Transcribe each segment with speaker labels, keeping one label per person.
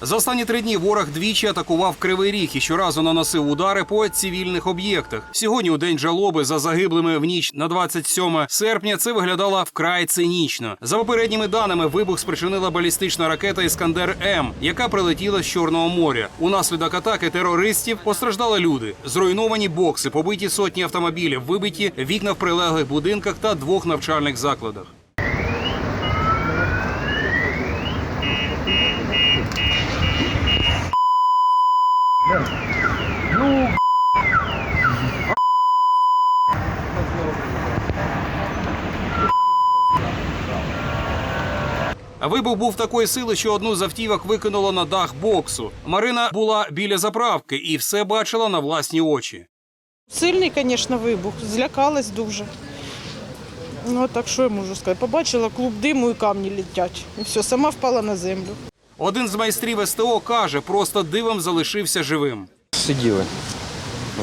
Speaker 1: За останні три дні ворог двічі атакував Кривий Ріг і щоразу наносив удари по цивільних об'єктах. Сьогодні, у день жалоби за загиблими в ніч на 27 серпня, це виглядало вкрай цинічно. За попередніми даними, вибух спричинила балістична ракета Іскандер М, яка прилетіла з Чорного моря. Унаслідок атаки терористів постраждали люди. Зруйновані бокси, побиті сотні автомобілів, вибиті вікна в прилеглих будинках та двох навчальних закладах. Вибух був такої сили, що одну з автівок викинуло на дах боксу. Марина була біля заправки і все бачила на власні очі.
Speaker 2: Сильний, звісно, вибух. Злякалась дуже. Ну, так що я можу сказати? Побачила клуб диму і камні летять. І все, сама впала на землю.
Speaker 1: Один з майстрів СТО каже, просто дивом залишився живим.
Speaker 3: Сиділи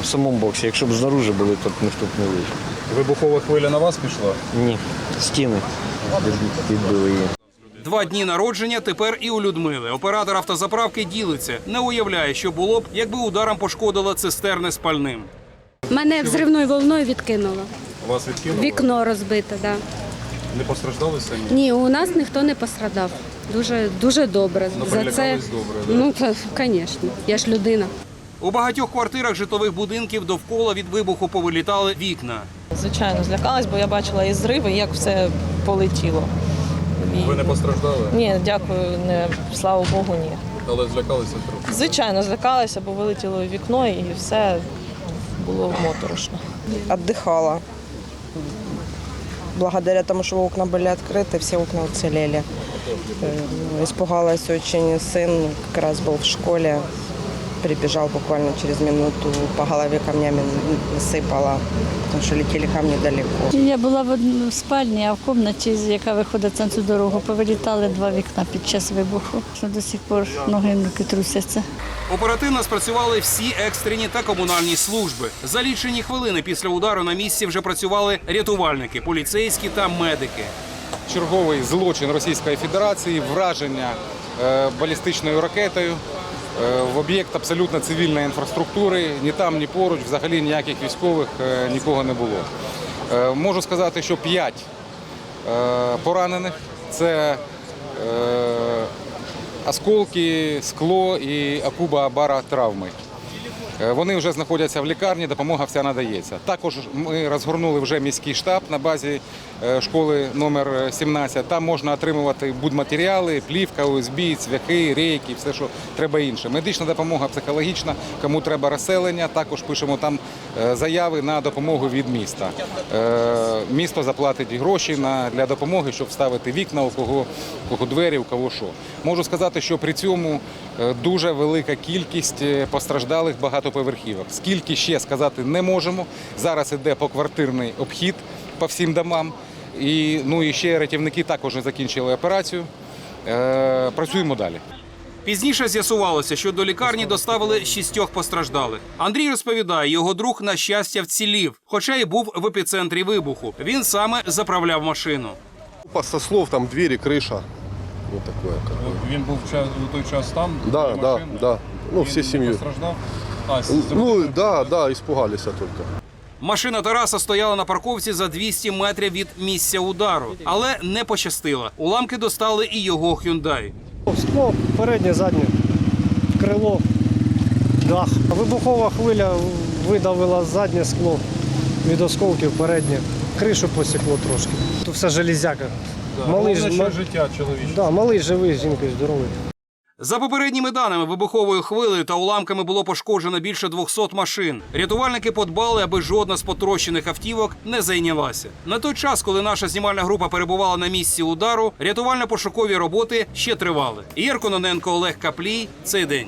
Speaker 3: в самому боксі. Якщо б знаружи були, то б ніхто б не вийшов.
Speaker 4: Вибухова хвиля на вас пішла?
Speaker 3: Ні, стіни від- відбили її.
Speaker 1: Два дні народження тепер і у Людмили. Оператор автозаправки ділиться, не уявляє, що було б, якби ударом пошкодила цистерни з пальним.
Speaker 5: Мене взривною волною відкинуло.
Speaker 4: Вас відкинуло?
Speaker 5: Вікно розбите, да.
Speaker 4: Не постраждали самі?
Speaker 5: Ні, у нас ніхто не пострадав. Дуже дуже добре.
Speaker 4: Ну,
Speaker 5: За це
Speaker 4: добре, да?
Speaker 5: ну та, звісно, я ж людина.
Speaker 1: У багатьох квартирах житлових будинків довкола від вибуху повилітали вікна.
Speaker 6: Звичайно, злякалась, бо я бачила і зриви, як все полетіло.
Speaker 4: Ви не постраждали,
Speaker 6: Ні, дякую, не, слава Богу, ні.
Speaker 4: але злякалися трохи.
Speaker 6: Звичайно, злякалася, бо вилетіло в вікно і все було моторошно.
Speaker 2: Отдыхала Благодаря тому, что окна были открыты, все окна уцелели. Э, Испугалась очень сын, как раз был в школе. Прибежал буквально через минуту, по голове камнями сыпало, потому что летели камни далеко.
Speaker 7: Я була в спальні, а в кімнаті, яка виходить на цю дорогу, повилітали два вікна під час вибуху. До сих пор ноги руки трусяться.
Speaker 1: Оперативно спрацювали всі екстрені та комунальні служби. За лічені хвилини після удару на місці вже працювали рятувальники, поліцейські та медики.
Speaker 8: черговий злочин Російської Федерації, враження е, балістичною ракетою в об'єкт абсолютно цивільної інфраструктури. Ні там, ні поруч, взагалі ніяких військових е, нікого не було. Е, Можу сказати, що п'ять е, поранених це е, осколки, скло і акуба бара травми. Е, Вони вже знаходяться в лікарні, допомога вся надається. Також ми розгорнули вже міський штаб на базі е, школи номер 17. Там можна отримувати будматеріали, плівка, ОСБ, цвяхи, рейки, все, що треба інше. Медична допомога, психологічна, кому треба розселення. Також пишемо там е, заяви на допомогу від міста. Е, Місто заплатить гроші для допомоги, щоб вставити вікна, у кого, у кого двері, у кого що. Можу сказати, що при цьому е, дуже велика кількість е, постраждалих багатоповерхівок. Скільки ще сказати не можемо. Зараз іде поквартирний обхід по всім домам. І, ну, і ще рятівники також не закінчили операцію. Е, працюємо далі.
Speaker 1: Пізніше з'ясувалося, що до лікарні доставили шістьох постраждалих. Андрій розповідає, його друг на щастя вцілів, хоча й був в епіцентрі вибуху. Він саме заправляв машину.
Speaker 9: Со слов там двери, крыша. Вот такое. как бы.
Speaker 4: Він був в час- у той час там?
Speaker 9: Да,
Speaker 4: біля
Speaker 9: да,
Speaker 4: машини?
Speaker 9: да. Ну,
Speaker 4: Він
Speaker 9: всі сім'єю.
Speaker 4: постраждав? А, з-
Speaker 9: Ну, да, да, испугались только.
Speaker 1: Машина Тараса стояла на парковці за 200 метрів від місця удару, але не пощастило. Уламки достали і його Hyundai.
Speaker 10: Скло переднє, заднє, крило, дах. Вибухова хвиля видавила заднє скло від осколків переднє. Кришу посікло трошки. Тут все железяка. Малий,
Speaker 4: Головне, що життя чоловіче.
Speaker 10: да, малий живий, жінка здоровий.
Speaker 1: За попередніми даними, вибуховою хвилею та уламками було пошкоджено більше 200 машин. Рятувальники подбали, аби жодна з потрощених автівок не зайнялася. На той час, коли наша знімальна група перебувала на місці удару, рятувально-пошукові роботи ще тривали. Єр Кононенко, Олег Каплій. Цей день.